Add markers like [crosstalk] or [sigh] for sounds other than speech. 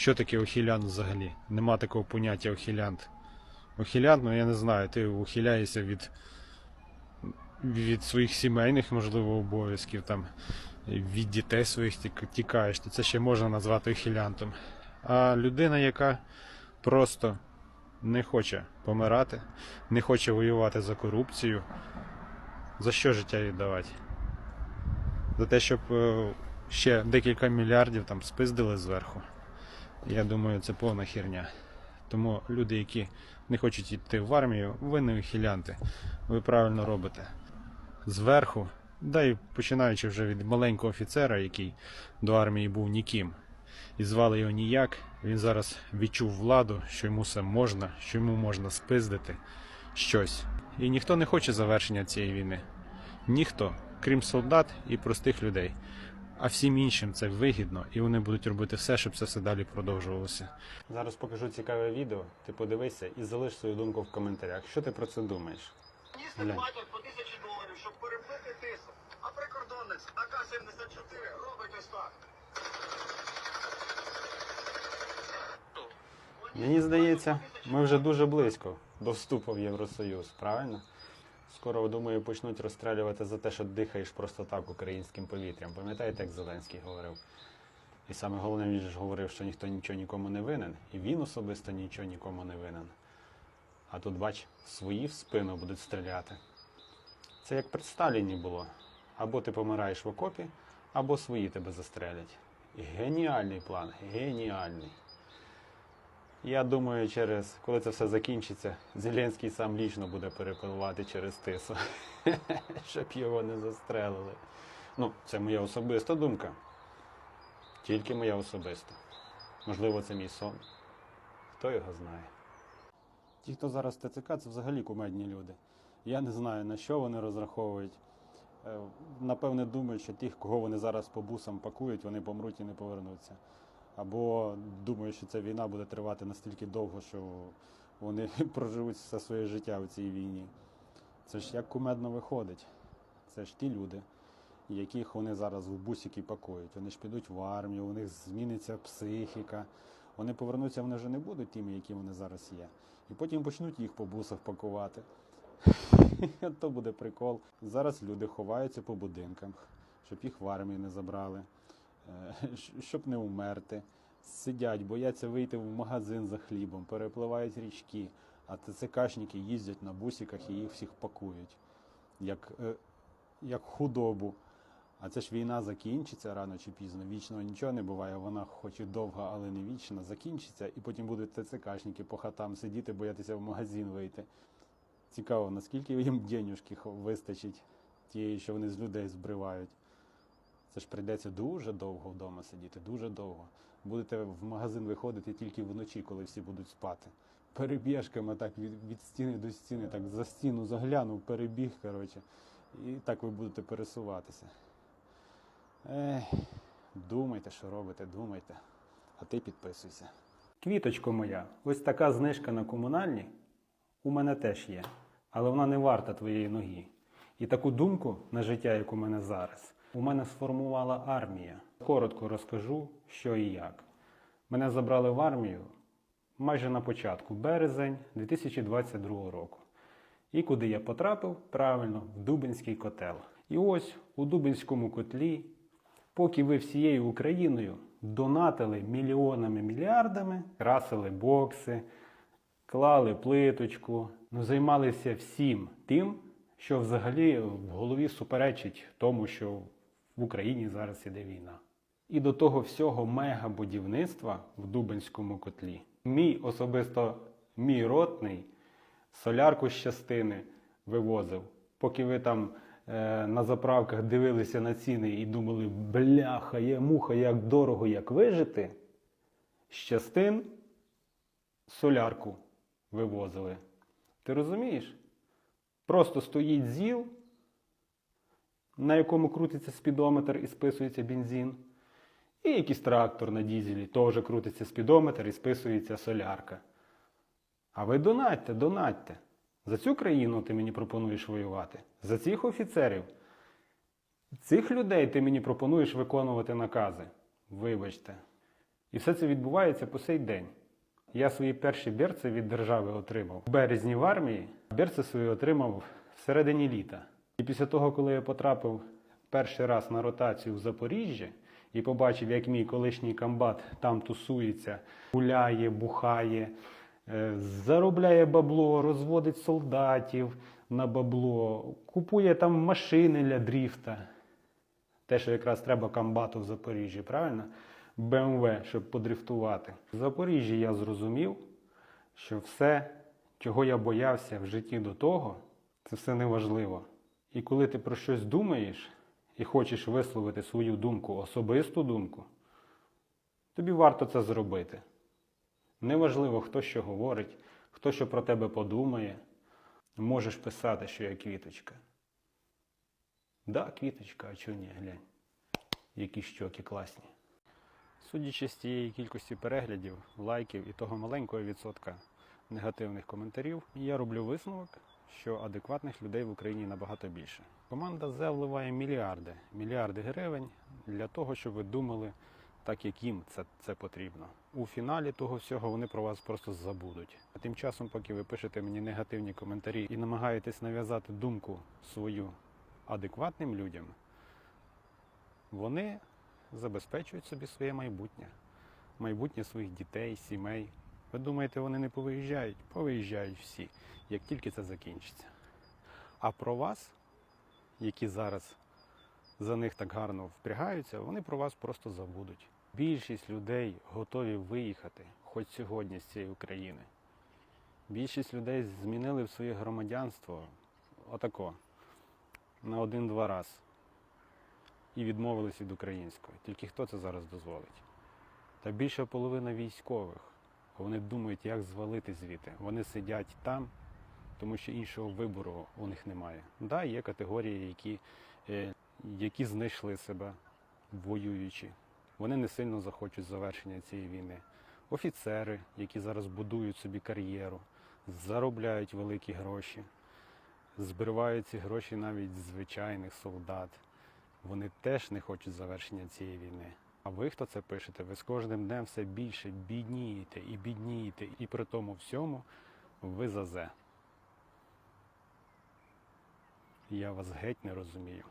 Що таке ухилянт взагалі? Нема такого поняття ухилянт. Ухилянт, ну я не знаю, ти ухиляєшся від, від своїх сімейних, можливо, обов'язків, там, від дітей своїх тікаєш, то це ще можна назвати ухилянтом. А людина, яка просто не хоче помирати, не хоче воювати за корупцію, за що життя віддавати? За те, щоб е, ще декілька мільярдів там спиздили зверху. Я думаю, це повна херня. Тому люди, які не хочуть йти в армію, ви не ухилянти. Ви правильно робите. Зверху, да і починаючи вже від маленького офіцера, який до армії був ніким, і звали його ніяк, він зараз відчув владу, що йому все можна, що йому можна спиздити щось. І ніхто не хоче завершення цієї війни. Ніхто, крім солдат і простих людей. А всім іншим це вигідно, і вони будуть робити все, щоб це все далі продовжувалося. Зараз покажу цікаве відео. Ти подивися і залиш свою думку в коментарях. Що ти про це думаєш? Глянь. по тисячі доларів, щоб перебити тису. А прикордонник з АК-74 робить ось так. Мені здається, ми вже дуже близько до вступу в Євросоюз, правильно? Скоро, думаю, почнуть розстрілювати за те, що дихаєш просто так українським повітрям. Пам'ятаєте, як Зеленський говорив? І саме головне, він ж говорив, що ніхто нічого нікому не винен, і він особисто нічого нікому не винен. А тут, бач, свої в спину будуть стріляти. Це як при Сталіні було. Або ти помираєш в окопі, або свої тебе застрелять. Геніальний план, геніальний. Я думаю, через коли це все закінчиться, Зеленський сам лічно буде перепливати через тису, [laughs] щоб його не застрелили. Ну, це моя особиста думка. Тільки моя особиста. Можливо, це мій сон. Хто його знає. Ті, хто зараз ТЦК, це взагалі кумедні люди. Я не знаю, на що вони розраховують. Е, Напевне, думають, що тих, кого вони зараз по бусам пакують, вони помруть і не повернуться. Або думають, що ця війна буде тривати настільки довго, що вони [laughs] проживуть все своє життя у цій війні. Це ж як кумедно виходить. Це ж ті люди, яких вони зараз в бусики пакують. Вони ж підуть в армію, у них зміниться психіка. Вони повернуться, вони вже не будуть тими, які вони зараз є. І потім почнуть їх по бусах пакувати. [laughs] То буде прикол. Зараз люди ховаються по будинках, щоб їх в армію не забрали, [laughs] щоб не умерти. Сидять, бояться вийти в магазин за хлібом, перепливають річки, а ТЦКшники їздять на бусиках і їх всіх пакують, як, е, як худобу. А це ж війна закінчиться рано чи пізно. Вічно нічого не буває. Вона хоч і довга, але не вічна, закінчиться, і потім будуть ТЦКшники по хатам сидіти, боятися в магазин вийти. Цікаво, наскільки їм денюжки вистачить тієї, що вони з людей збривають. Це ж прийдеться дуже довго вдома сидіти, дуже довго. Будете в магазин виходити тільки вночі, коли всі будуть спати. Перебіжками так від, від стіни до стіни, так за стіну заглянув, перебіг, коротше. І так ви будете пересуватися. Ех, думайте, що робите, думайте. А ти підписуйся. Квіточко моя, ось така знижка на комунальні у мене теж є, але вона не варта твоєї ноги. І таку думку на життя, як у мене зараз, у мене сформувала армія. Коротко розкажу, що і як. Мене забрали в армію майже на початку, березень 2022 року. І куди я потрапив? Правильно, в Дубинський котел. І ось у Дубинському котлі, поки ви всією Україною донатили мільйонами мільярдами, красили бокси, клали плиточку, ну займалися всім тим, що взагалі в голові суперечить тому, що в Україні зараз іде війна. І до того всього мегабудівництва в Дубинському котлі. Мій особисто мій ротний солярку з частини вивозив. Поки ви там е, на заправках дивилися на ціни і думали, бляха, є муха, як дорого, як вижити, з частин солярку вивозили. Ти розумієш? Просто стоїть ЗІЛ, на якому крутиться спідометр і списується бензин. І якийсь трактор на дізелі, теж крутиться спідометр і списується солярка. А ви донатьте, донатьте. За цю країну ти мені пропонуєш воювати, за цих офіцерів. Цих людей ти мені пропонуєш виконувати накази. Вибачте. І все це відбувається по сей день. Я свої перші берці від держави отримав в березні в армії, а берці свої отримав всередині літа. І після того, коли я потрапив перший раз на ротацію в Запоріжжя і побачив, як мій колишній комбат там тусується, гуляє, бухає, е, заробляє бабло, розводить солдатів на бабло, купує там машини для дріфта. Те, що якраз треба комбату в Запоріжжі, правильно? БМВ, щоб подрифтувати. В Запоріжжі я зрозумів, що все, чого я боявся в житті до того, це все неважливо. І коли ти про щось думаєш і хочеш висловити свою думку, особисту думку, тобі варто це зробити. Неважливо, хто що говорить, хто що про тебе подумає. Можеш писати, що я квіточка. Да, квіточка, а чого ні, глянь. Які щоки класні. Судячи з тієї кількості переглядів, лайків і того маленького відсотка негативних коментарів, я роблю висновок, що адекватних людей в Україні набагато більше. Команда Зе вливає мільярди, мільярди гривень для того, щоб ви думали так, як їм це, це потрібно. У фіналі того всього вони про вас просто забудуть. А тим часом, поки ви пишете мені негативні коментарі і намагаєтесь нав'язати думку свою адекватним людям, вони забезпечують собі своє майбутнє, майбутнє своїх дітей, сімей. Ви думаєте, вони не повиїжджають? Повиїжджають всі, як тільки це закінчиться. А про вас, які зараз за них так гарно впрягаються, вони про вас просто забудуть. Більшість людей готові виїхати хоч сьогодні з цієї України. Більшість людей змінили в своє громадянство отако на один-два раз і відмовились від української. Тільки хто це зараз дозволить? Та більша половина військових. Вони думають, як звалити звідти. Вони сидять там, тому що іншого вибору у них немає. Да, є категорії, які, е, які знайшли себе воюючи. Вони не сильно захочуть завершення цієї війни. Офіцери, які зараз будують собі кар'єру, заробляють великі гроші, збривають ці гроші навіть звичайних солдат. Вони теж не хочуть завершення цієї війни. А ви, хто це пишете, ви з кожним днем все більше біднієте і біднієте, і при тому всьому ви за зе. Я вас геть не розумію.